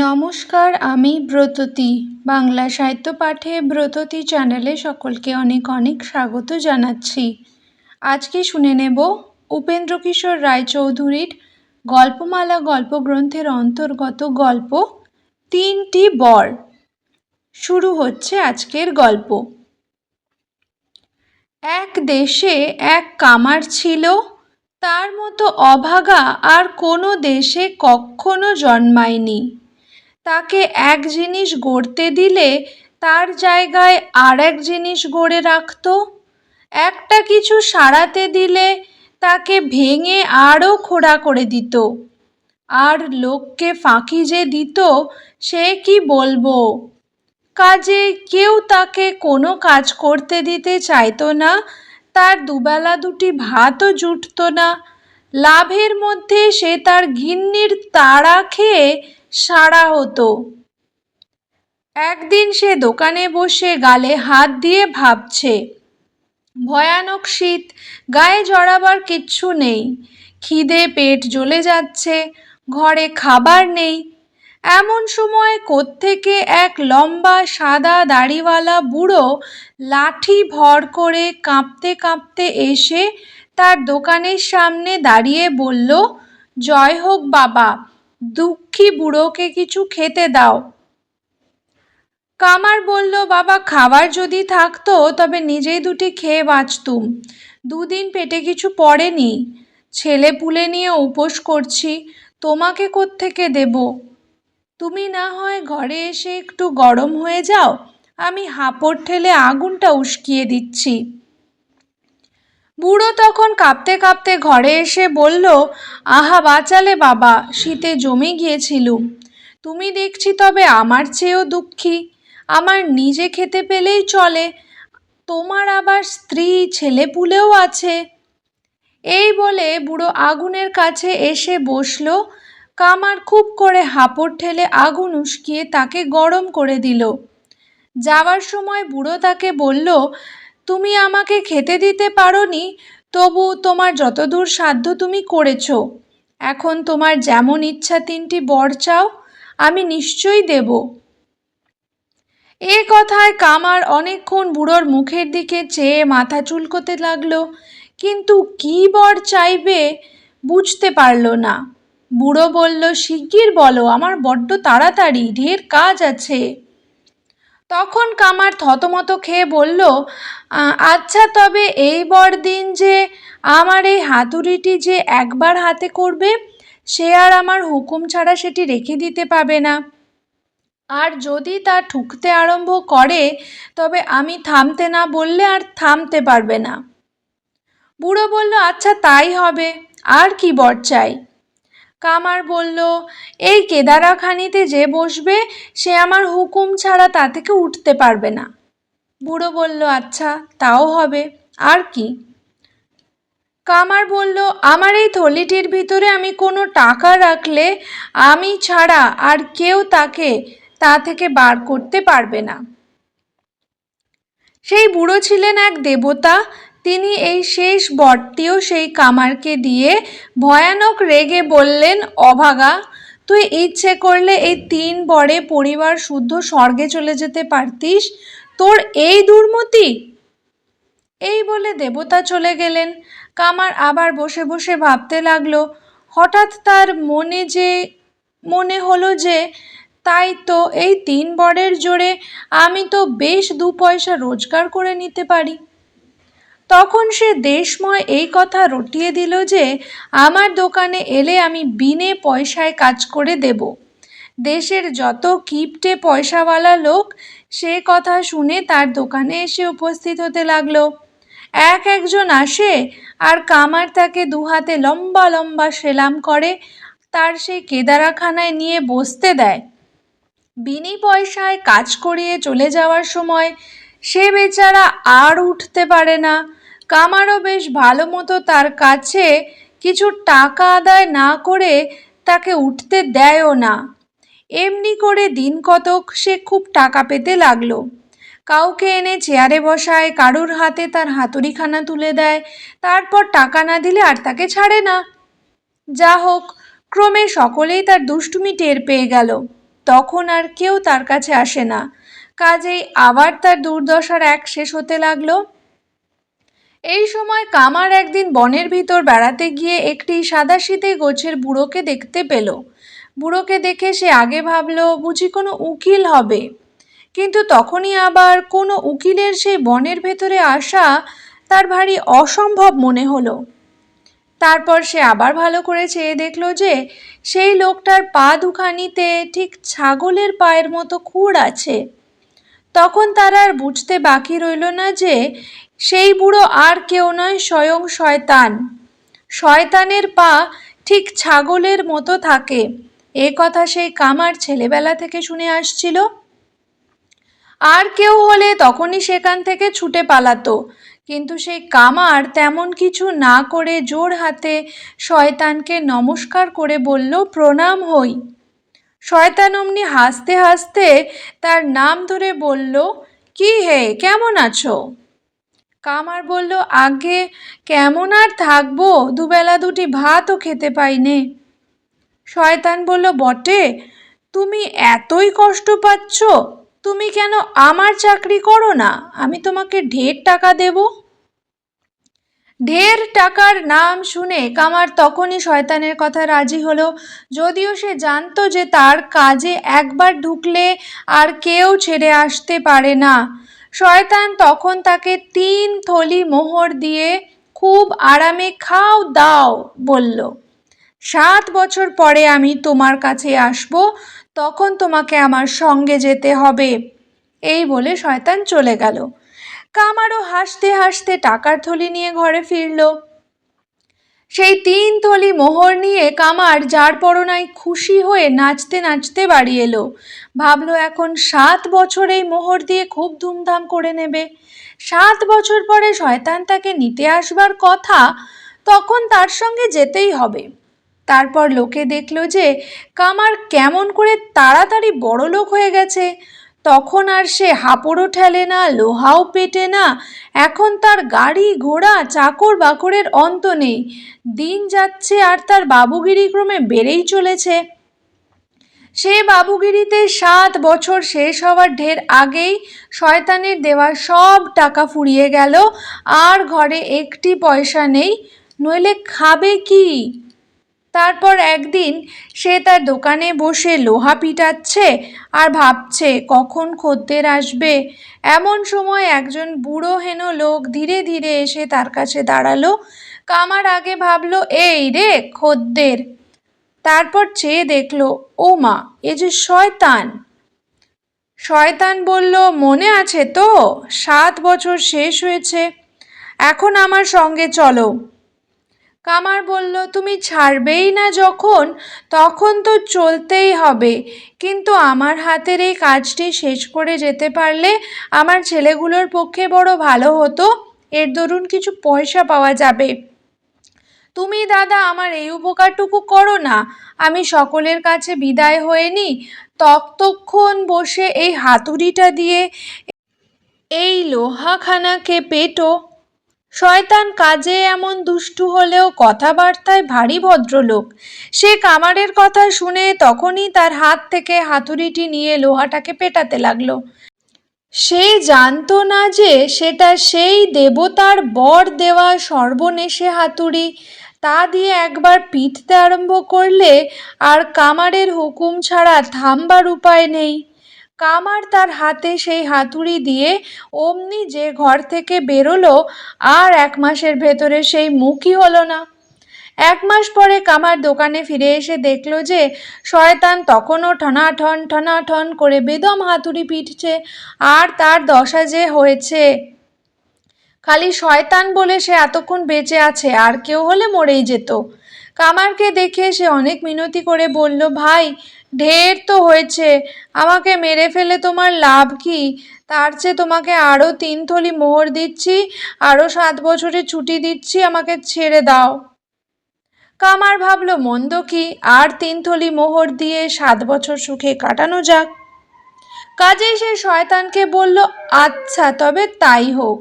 নমস্কার, আমি ব্রততী। বাংলা সাহিত্য পাঠে ব্রততী চ্যানেলে সকলকে অনেক অনেক স্বাগত জানাচ্ছি। আজকে শুনে নেব উপেন্দ্র কিশোর রায়চৌধুরীর গল্পমালা গল্পগ্রন্থের অন্তর্গত গল্প, তিনটি বর। শুরু হচ্ছে আজকের গল্প। এক দেশে এক কামার ছিল, তার মতো অভাগা আর কোনো দেশে কখনো জন্মায়নি। তাকে এক জিনিস গড়তে দিলে তার জায়গায় আর এক জিনিস গড়ে রাখত। একটা কিছু সারাতে দিলে তাকে ভেঙে আরও খোড়া করে দিত। আর লোককে ফাঁকি যে দিত, সে কি বলব? কাজে কেউ তাকে কোনো কাজ করতে দিতে চাইতো না, তার দুবেলা দুটি ভাতও জুটত না। লাভের মধ্যে সে তার গিন্নির তাড়া খেয়ে সারা হতো। একদিন সে দোকানে বসে গালে হাত দিয়ে ভাবছে, ভয়ানক শীত, গায়ে জড়াবার কিচ্ছু নেই, খিদে পেট জ্বলে যাচ্ছে, ঘরে খাবার নেই। এমন সময় কোত্থেকে এক লম্বা সাদা দাড়িওয়ালা বুড়ো লাঠি ভর করে কাঁপতে কাঁপতে এসে তার দোকানের সামনে দাঁড়িয়ে বলল, জয় হোক বাবা দুঃখী বুড়োকে কিছু খেতে দাও। কামার বলল, বাবা, খাবার যদি থাকতো, তবে নিজেই দুটি খেয়ে বাঁচতুম। দুদিন পেটে কিছু পড়েনি। ছেলে পুলে নিয়ে উপোস করছি, তোমাকে কোত্থেকে দেব? তুমি না হয় ঘরে এসে একটু গরম হয়ে যাও? আমি হাঁপড় ঠেলে আগুনটা উস্কিয়ে দিচ্ছি। বুড়ো তখন কাঁপতে কাঁপতে ঘরে এসে বলল, আহা বাঁচালে বাবা, শীতে জমে গিয়েছিলুম তুমি দেখছি তবে আমার চেয়েও দুঃখী। আমার নিজে খেতে পেলেই চলে, তোমার আবার স্ত্রী ছেলেপুলেও আছে এই বলে বুড়ো আগুনের কাছে এসে বসল। কামার খুব করে হাঁপড় ঠেলে আগুন উস্কিয়ে তাকে গরম করে দিল। যাওয়ার সময় বুড়ো তাকে বলল তুমি আমাকে খেতে দিতে পারোনি, তবু তোমার যতদূর সাধ্য তুমি করেছ। এখন তোমার যেমন ইচ্ছা তিনটি বর চাও, আমি নিশ্চয়ই দেব। এ কথায় কামার অনেকক্ষণ বুড়োর মুখের দিকে চেয়ে মাথা চুলকোতে লাগল, কিন্তু কি বর চাইবে বুঝতে পারল না। বুড়ো বলল, শিগগির বলো, আমার বড্ড তাড়াতাড়ি, ঢের কাজ আছে। তখন কামার থতমত খেয়ে বলল আচ্ছা তবে এই বড়দিন যে আমার এই হাতুড়িটি যে একবার হাতে করবে, সে আর আমার হুকুম ছাড়া সেটি রেখে দিতে পাবে না। আর যদি তা ঠুকতে আরম্ভ করে, তবে আমি থামতে না বললে আর থামতে পারবে না। বুড়ো বলল আচ্ছা তাই হবে। আর কি বর চাই? কামার বলল, এই কেদারাখানিতে যে বসবে, সে আমার হুকুম ছাড়া তা থেকে উঠতে পারবে না। বুড়ো বলল আচ্ছা তাও হবে, আর কি? কামার বলল, আমার এই থলিটির ভিতরে আমি কোনো টাকা রাখলে আমি ছাড়া আর কেউ তাকে তা থেকে বার করতে পারবে না। সেই বুড়ো ছিলেন এক দেবতা তিনি এই শেষ বরটিও সেই কামারকে দিয়ে ভয়ানক রেগে বললেন, অভাগা, তুই ইচ্ছে করলে এই তিন বরে পরিবার শুদ্ধ স্বর্গে চলে যেতে পারতিস। তোর এই দুর্মতি? এই বলে দেবতা চলে গেলেন। কামার আবার বসে বসে ভাবতে লাগল, হঠাৎ তার মনে যে, মনে হলো যে, তাই তো এই তিন বরের জোরে আমি তো বেশ দু পয়সা রোজগার করে নিতে পারি। তখন সে দেশময় এই কথা রটিয়ে দিল যে, আমার দোকানে এলে আমি বিনে পয়সায় কাজ করে দেব। দেশের যত কিপটে পয়সাওয়ালা লোক, সে কথা শুনে তার দোকানে এসে উপস্থিত হতে লাগল। এক একজন আসে আর কামার তাকে দুহাতে লম্বা লম্বা সেলাম করে, তার সেই কেদারাখানায় নিয়ে বসতে দেয়। বিনি পয়সায় কাজ করিয়ে চলে যাওয়ার সময় সে বেচারা আর উঠতে পারে না। কামারও বেশ ভালো মতো তার কাছে কিছু টাকা আদায় না করে তাকে উঠতে দেয়ও না। এমনি করে দিন কতক সে খুব টাকা পেতে লাগল। কাউকে এনে চেয়ারে বসায়, কারুর হাতে তার হাতুড়িখানা তুলে দেয়, তারপর টাকা না দিলে আর তাকে ছাড়ে না। যা হোক, ক্রমে সকলেই তার দুষ্টুমি টের পেয়ে গেল। তখন আর কেউ তার কাছে আসে না। কাজেই আবার তার দুর্দশার এক শেষ হতে লাগল। এই সময় কামার একদিন বনের ভিতর বেড়াতে গিয়ে একটি সাদাসিধে গোছের বুড়োকে দেখতে পেল। বুড়োকে দেখে সে আগে ভাবলো, বুঝি কোনো উকিল হবে? কিন্তু তখনই আবার কোনো উকিলের সেই বনের ভেতরে আসা তার ভারী অসম্ভব মনে হলো। তারপর সে আবার ভালো করে চেয়ে দেখল যে, সেই লোকটার পা দুখানিতে ঠিক ছাগলের পায়ের মতো খুঁড় আছে। তখন তার আর বুঝতে বাকি রইল না যে সেই বুড়ো আর কেউ নয়, স্বয়ং শয়তান। শয়তানের পা ঠিক ছাগলের মতো থাকে। এ কথা সেই কামার ছেলেবেলা থেকে শুনে আসছিল। আর কেউ হলে তখনই সেখান থেকে ছুটে পালাতো। কিন্তু সেই কামার তেমন কিছু না করে জোর হাতে শয়তানকে নমস্কার করে বলল, প্রণাম হই। শয়তান অমনি হাসতে হাসতে তার নাম ধরে বলল, কি হে, কেমন আছো? কামার বলল, আগে কেমন আর থাকব? দুবেলা দুটি ভাতও খেতে পাইনে। শয়তান বলল, বটে, তুমি এতই কষ্ট পাচ্ছ, তুমি কেন আমার চাকরি করো না? আমি তোমাকে ঢের টাকা দেব। ঢের টাকার নাম শুনে কামার তখনই শয়তানের কথা রাজি হলো। যদিও সে জানতো যে তার কাজে একবার ঢুকলে আর কেউ ছেড়ে আসতে পারে না। শয়তান তখন তাকে তিন থলি মোহর দিয়ে খুব আরামে খাও, দাও বলল, সাত বছর পরে আমি তোমার কাছে আসব, তখন তোমাকে আমার সঙ্গে যেতে হবে। এই বলে শয়তান চলে গেল। কামারও হাসতে হাসতে টাকার থলি নিয়ে ঘরে ফিরল। সেই তিন থলি মোহর নিয়ে কামার, যার পরনায় খুশি হয়ে নাচতে নাচতে বাড়ি এলো। ভাবলো এখন সাত বছর এই মোহর দিয়ে খুব ধুমধাম করে নেবে। সাত বছর পরে শয়তান তাকে নিতে আসবার কথা তখন তার সঙ্গে যেতেই হবে। তারপর লোকে দেখল যে কামার কেমন করে তাড়াতাড়ি বড় লোক হয়ে গেছে। তখন আর সে হাঁপড়ও ঠেলে না, লোহাও পেটে না, এখন তার গাড়ি ঘোড়া, চাকর বাকরের অন্ত নেই। দিন যাচ্ছে আর তার বাবুগিরি ক্রমে বেড়েই চলেছে। সে বাবুগিরিতে সাত বছর শেষ হওয়ার ঢের আগেই শয়তানের দেওয়া সব টাকা ফুরিয়ে গেল, আর ঘরে একটি পয়সা নেই, নইলে খাবে কি? তারপর একদিন সে তার দোকানে বসে লোহা পিটাচ্ছে আর ভাবছে, কখন খদ্দের আসবে? এমন সময় একজন বুড়ো হেন লোক ধীরে ধীরে এসে তার কাছে দাঁড়াল। কামার আগে ভাবলো, এই রে খদ্দের। তারপর চেয়ে দেখল, ও মা, এ যে শয়তান। শয়তান বলল, মনে আছে তো, সাত বছর শেষ হয়েছে, এখন আমার সঙ্গে চলো। কামার বলল, তুমি ছাড়বেই না যখন, তখন তো চলতেই হবে। কিন্তু আমার হাতের এই কাজটি শেষ করে যেতে পারলে আমার ছেলেগুলোর পক্ষে বড় ভালো হতো। এর দরুন কিছু পয়সা পাওয়া যাবে। তুমি দাদা, আমার এই উপকারটুকু করো না। আমি সকলের কাছে বিদায় হয়ে নি। ততক্ষণ বসে এই হাতুড়িটা দিয়ে এই লোহাখানাকে পেটো। শয়তান কাজে এমন দুষ্টু হলেও কথাবার্তায় ভারী ভদ্রলোক। সে কামারের কথা শুনে তখনই তার হাত থেকে হাতুড়িটি নিয়ে লোহাটাকে পেটাতে লাগল। সে জানতো না যে সেটা সেই দেবতার বর দেওয়া সর্বনেশে হাতুড়ি। তা দিয়ে একবার পিটতে আরম্ভ করলে আর কামারের হুকুম ছাড়া থামবার উপায় নেই। কামার তার হাতে সেই হাতুড়ি দিয়ে অমনি যে ঘর থেকে বেরোলো, আর এক মাসের ভেতরে সেই মুখই হলো না। এক মাস পরে কামার দোকানে ফিরে এসে দেখল যে, শয়তান তখনও ঠনাঠন ঠনাঠন করে বেদম হাতুড়ি পিটছে, আর তার দশা যে হয়েছে। খালি শয়তান বলে সে এতক্ষণ বেঁচে আছে, আর কেউ হলে মরেই যেত। কামারকে দেখে সে অনেক মিনতি করে বলল, ভাই ঢের তো হয়েছে। আমাকে মেরে ফেলে তোমার লাভ কি? তার চেয়ে তোমাকে আরও তিন থলি মোহর দিচ্ছি আরও সাত বছরের ছুটি দিচ্ছি, আমাকে ছেড়ে দাও। কামার ভাবলো, মন্দ কি? আর তিন থলি মোহর দিয়ে সাত বছর সুখে কাটানো যাক। কাজেই সে শয়তানকে বলল আচ্ছা তবে তাই হোক।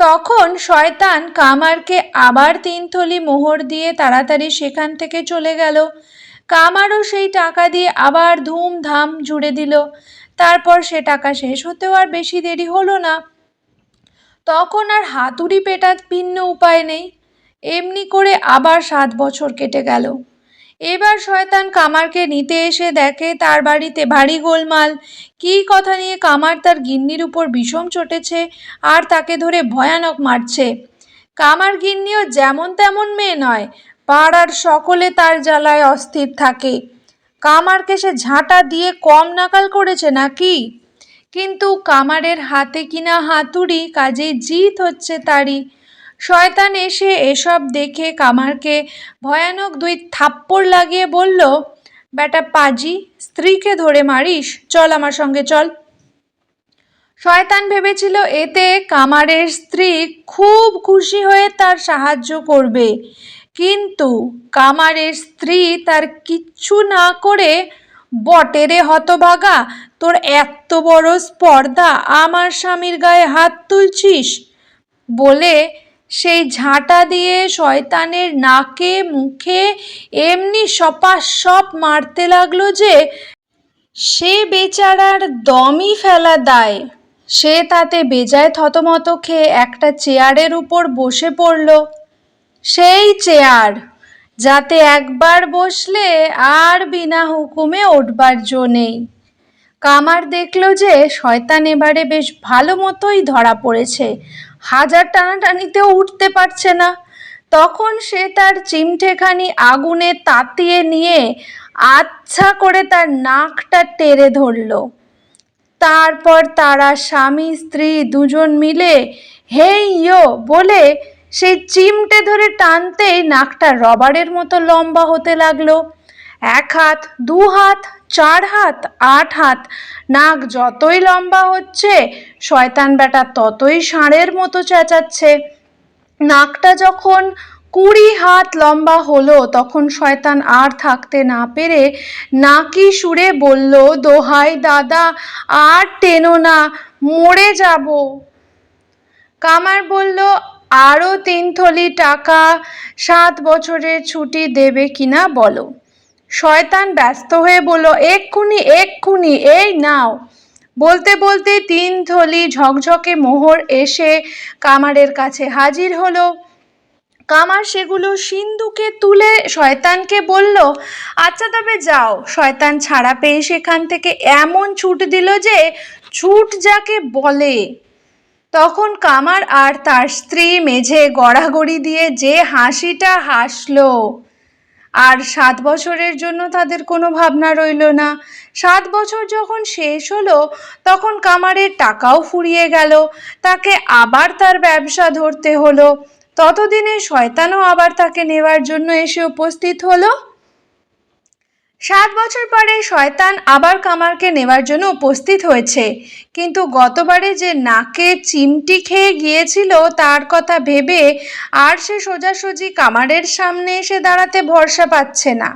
তখন শয়তান কামারকে আবার তিন থলি মোহর দিয়ে তাড়াতাড়ি সেখান থেকে চলে গেল। কামারও সেই টাকা দিয়ে আবার ধুমধাম জুড়ে দিল। তারপর সে টাকা শেষ হতেও আর বেশি দেরি হলো না। তখন আর হাতুড়ি পেটার ভিন্ন উপায় নেই। এমনি করে আবার সাত বছর কেটে গেল। এবার শয়তান কামারকে নিতে এসে দেখে তার বাড়িতে ভারী গোলমাল। কী কথা নিয়ে কামার তার গিন্নির উপর বিষম চটেছে আর তাকে ধরে ভয়ানক মারছে। কামার গিন্নিও যেমন তেমন মেয়ে নয় পাড়ার সকলে তার জ্বালায় অস্থির থাকে। কামারকে সে ঝাঁটা দিয়ে কম নাকাল করেছে নাকি? কিন্তু কামারের হাতে কিনা হাতুড়ি, কাজে জিত হচ্ছে তারই। শয়তান এসে এসব দেখে কামারকে ভয়ানক দুই থাপ্পড় লাগিয়ে বলল, বেটা পাজি, স্ত্রীকে ধরে মারিস। চল আমার সঙ্গে, চল। শয়তান ভেবেছিল এতে কামারের স্ত্রী খুব খুশি হয়ে তার সাহায্য করবে। কিন্তু কামারের স্ত্রী তার কিচ্ছু না করে বটেরে হতভাগা, তোর এত বড় স্পর্ধা, আমার স্বামীর গায়ে হাত তুলছিস? বলে সেই ঝাঁটা দিয়ে শয়তানের নাকে, মুখে এমনি সপাসপ মারতে লাগল যে, সে বেচারার দমই ফেলা দায়। সে তাতে বেজায় থতমত খেয়ে একটা চেয়ারের উপর বসে পড়ল। সেই চেয়ার, যাতে একবার বসলে আর বিনা হুকুমে উঠবার জো নেই। কামার দেখল যে শয়তান এবারে বেশ ভালো মতোই ধরা পড়েছে, হাজার টানাটানিতেও উঠতে পারছে না। তখন সে তার চিমঠেখানি আগুনে তাতিয়ে নিয়ে আচ্ছা করে তার নাকটা টেরে ধরল। তারপর তারা স্বামী, স্ত্রী দুজন মিলে, হেই ইয়ো! বলে সেই চিমটে ধরে টানতেই নাকটা রবারের মতো লম্বা হতে লাগল। এক হাত, দু হাত, চার হাত, আট হাত, নাক যতই লম্বা হচ্ছে, শয়তান বেটা ততই ষাঁড়ের মতো চেঁচাচ্ছে। নাকটা যখন কুড়ি হাত লম্বা হলো, তখন শয়তান আর থাকতে না পেরে নাকি সুরে বলল, দোহাই দাদা, আর টেনো না, মরে যাব। কামার বলল আরও তিন থলি টাকা সাত বছরের ছুটি দেবে কিনা বলো। শয়তান ব্যস্ত হয়ে বলল, এক্ষুনি এক্ষুনি, এই নাও। বলতে বলতে তিন থলি ঝকঝকে মোহর এসে কামারের কাছে হাজির হলো। কামার সেগুলো সিন্ধুকে তুলে শয়তানকে বলল আচ্ছা তবে যাও। শয়তান ছাড়া পেয়ে সেখান থেকে এমন ছুট দিল যে, ছুট যাকে বলে তখন কামার আর তার স্ত্রী মেঝে গড়াগড়ি দিয়ে যে হাসিটা হাসলো। আর সাত বছরের জন্য তাদের কোনো ভাবনা রইল না। সাত বছর যখন শেষ হলো, তখন কামারের টাকাও ফুরিয়ে গেল। তাকে আবার তার ব্যবসা ধরতে হলো। ততদিনে শয়তানও আবার তাকে নেওয়ার জন্য এসে উপস্থিত হলো। সাত বছর পরে শয়তান আবার কামারকে নেওয়ার জন্য উপস্থিত হয়েছে। কিন্তু গতবারে যে নাকে চিমটি খেয়ে গিয়েছিল, তার কথা ভেবে আর সে সোজাসুজি কামারের সামনে এসে দাঁড়াতে ভরসা পাচ্ছে না।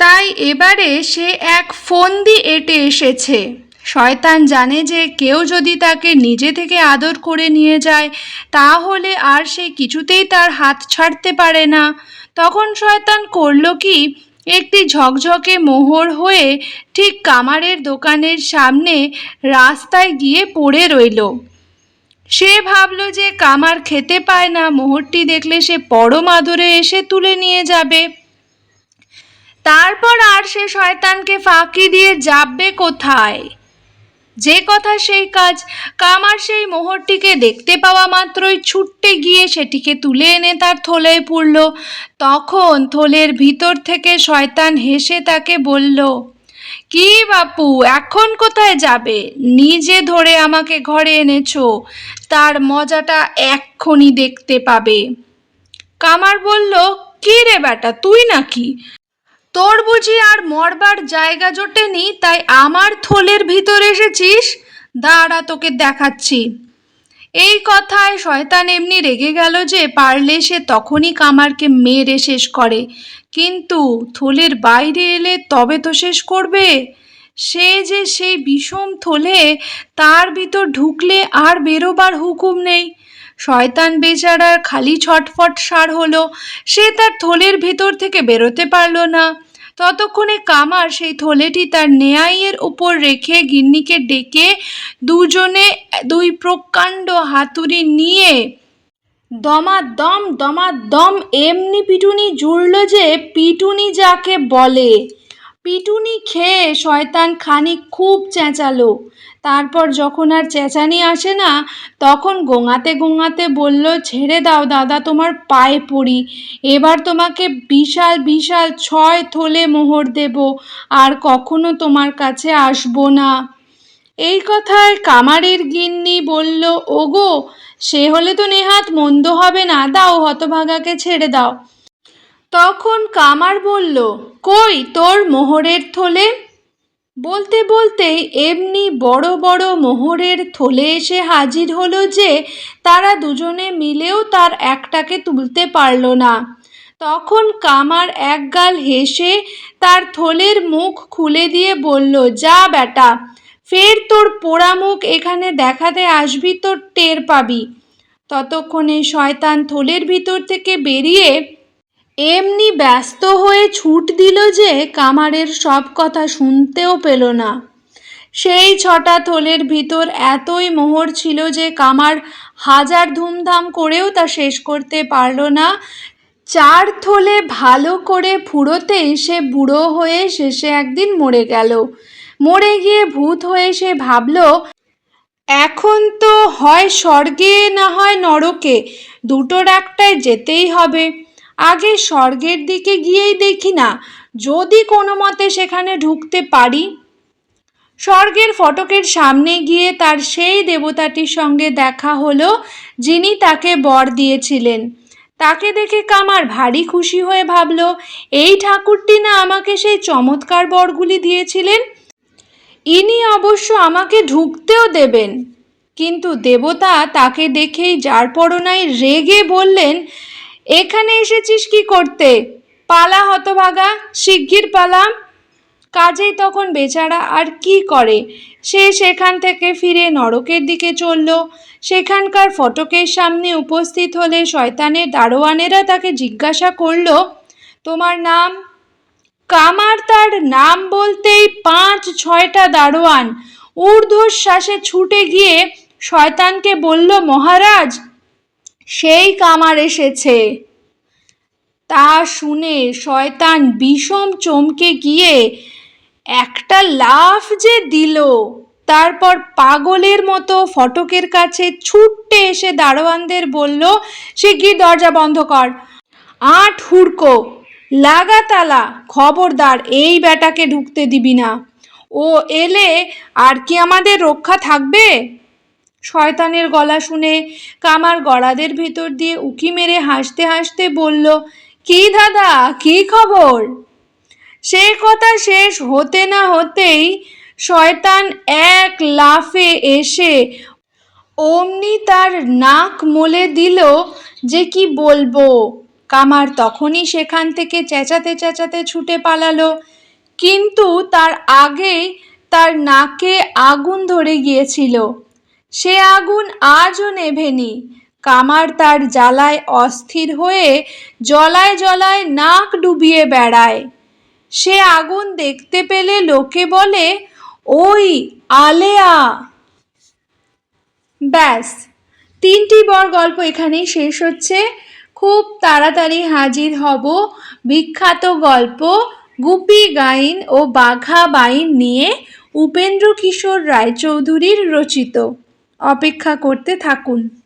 তাই এবারে সে এক ফন্দি এঁটে এসেছে। শয়তান জানে যে কেউ যদি তাকে নিজে থেকে আদর করে নিয়ে যায়, তাহলে আর সে কিছুতেই তার হাত ছাড়তে পারে না। তখন শয়তান করল কি একটি ঝকঝকে মোহর হয়ে ঠিক কামারের দোকানের সামনে রাস্তায় গিয়ে পড়ে রইল। সে ভাবল যে কামার খেতে পায় না, মোহরটি দেখলে সে পরম আদরে এসে তুলে নিয়ে যাবে। তারপর আর সে শয়তানকে ফাঁকি দিয়ে যাবে কোথায়? যে কথা সেই কাজ কামার সেই মোহরটিকে দেখতে পাওয়া মাত্রই ছুটতে গিয়ে সেটিকে তুলে এনে তার থলেয় পুরল তখন থলের ভিতর থেকে শয়তান হেসে তাকে বলল, কি বাপু, এখন কোথায় যাবে? নিজে ধরে আমাকে ঘরে এনেছো, তার মজাটা এক্ষুনি দেখতে পাবে। কামার বলল, কি রে বেটা, তুই নাকি? তোর বুঝি আর মরবার জায়গা জোটেনি, তাই আমার থলের ভিতর এসেছিস? দাঁড়া, তোকে দেখাচ্ছি। এই কথায় শয়তান এমনি রেগে গেল যে পারলে সে তখনই কামারকে মেরে শেষ করে। কিন্তু থলের বাইরে এলে তবে তো শেষ করবে? সে যে সেই বিষম থলে, তার ভিতর ঢুকলে আর বেরোবার হুকুম নেই। শয়তান বেচারার খালি ছটফট সার হলো, সে তার থলের ভিতর থেকে বেরোতে পারল না। ততক্ষণে কামার সেই থলেটি তার নেয়াইয়ের উপর রেখে গিন্নিকে ডেকে দুজনে দুই প্রকাণ্ড হাতুড়ি নিয়ে দমাদম দমাদম এমনি পিটুনি জুড়ল যে পিটুনি যাকে বলে। পিটুনি খেয়ে শয়তান খানিক খুব চেঁচালো। তারপর যখন আর চেঁচানি আসে না, তখন গোঙাতে গোঙাতে বলল, ছেড়ে দাও দাদা, তোমার পায়ে পড়ি। এবার তোমাকে বিশাল বিশাল ছয় থলে মোহর দেব, আর কখনো তোমার কাছে আসব না। এই কথায় কামারের গিন্নি বলল, ওগো, সে হলে তো নেহাত মন্দ হবে না, দাও হতভাগাকে ছেড়ে দাও। তখন কামার বলল, কই তোর মোহরের থলে? বলতে বলতেই এমনি বড় বড় মোহরের থলে এসে হাজির হলো যে তারা দুজনে মিলেও তার একটাকে তুলতে পারল না। তখন কামার একগাল হেসে তার থলের মুখ খুলে দিয়ে বলল, যা বেটা ফের তোর পোড়া মুখ এখানে দেখাতে আসবি তোর টের পাবি। ততক্ষণে শয়তান থলের ভিতর থেকে বেরিয়ে এমনি ব্যস্ত হয়ে ছুট দিল যে কামারের সব কথা শুনতেও পেল না। সেই ছটা থলের ভিতর এতই মোহর ছিল যে কামার হাজার ধুমধাম করেও তা শেষ করতে পারল না। চার থলে ভালো করে ফুরোতেই সে বুড়ো হয়ে শেষে একদিন মরে গেল। মরে গিয়ে ভূত হয়ে সে ভাবল, এখন তো হয় স্বর্গে না হয় নরকে, দুটোর একটায় যেতেই হবে। আগে স্বর্গের দিকে গিয়েই দেখি না, যদি কোনো মতে সেখানে ঢুকতে পারি। স্বর্গের ফটকের সামনে গিয়ে তার সেই দেবতাটির সঙ্গে দেখা হলো, যিনি তাকে বর দিয়েছিলেন। তাকে দেখে কামার ভারী খুশি হয়ে ভাবল, এই ঠাকুরটি না আমাকে সেই চমৎকার বরগুলি দিয়েছিলেন? ইনি অবশ্য আমাকে ঢুকতেও দেবেন। কিন্তু দেবতা তাকে দেখেই যার পরনাই রেগে বললেন এখানে এসেছিস কি করতে? পালা হতভাগা, শিগগির পালা কাজেই তখন বেচারা আর কি করে? সে সেখান থেকে ফিরে নরকের দিকে চলল। সেখানকার ফটকের সামনে উপস্থিত হলে শয়তানের দারোয়ানেরা তাকে জিজ্ঞাসা করল, তোমার নাম? কামার তার নাম বলতেই পাঁচ, ছয়টা দারোয়ান। ঊর্ধ্বশ্বাসে ছুটে গিয়ে শয়তানকে বলল, মহারাজ সেই কামার এসেছে। তা শুনে শয়তান বিষম চমকে গিয়ে একটা লাফ যে দিল, তারপর পাগলের মতো ফটকের কাছে ছুটতে এসে দারোয়ানদের বলল, সে শিগগির দরজা বন্ধ কর। আট হুড়কো লাগা তালা খবরদার, এই বেটাকে ঢুকতে দিবি না। ও এলে আর কি আমাদের রক্ষা থাকবে? শয়তানের গলা শুনে কামার গড়াদের ভেতর দিয়ে উকি মেরে হাসতে হাসতে বলল, কি দাদা, কি খবর? সে কথা শেষ হতে না হতেই শয়তান এক লাফে এসে অমনি তার নাক মলে দিল যে কি বলব। কামার তখনই সেখান থেকে চেঁচাতে চেঁচাতে ছুটে পালালো। কিন্তু তার আগেই তার নাকে আগুন ধরে গিয়েছিল। সে আগুন আজও নেভেনি। কামার তার জ্বালায় অস্থির হয়ে জলায় জলায় নাক ডুবিয়ে বেড়ায়। সে আগুন দেখতে পেলে লোকে বলে, ওই আলেয়া! ব্যাস, তিনটি বর গল্প এখানেই শেষ হচ্ছে। খুব তাড়াতাড়ি হাজির হব বিখ্যাত গল্প গুপি গাইন ও বাঘা বাইন নিয়ে উপেন্দ্র কিশোর রায়চৌধুরীর রচিত। অপেক্ষা করতে থাকুন।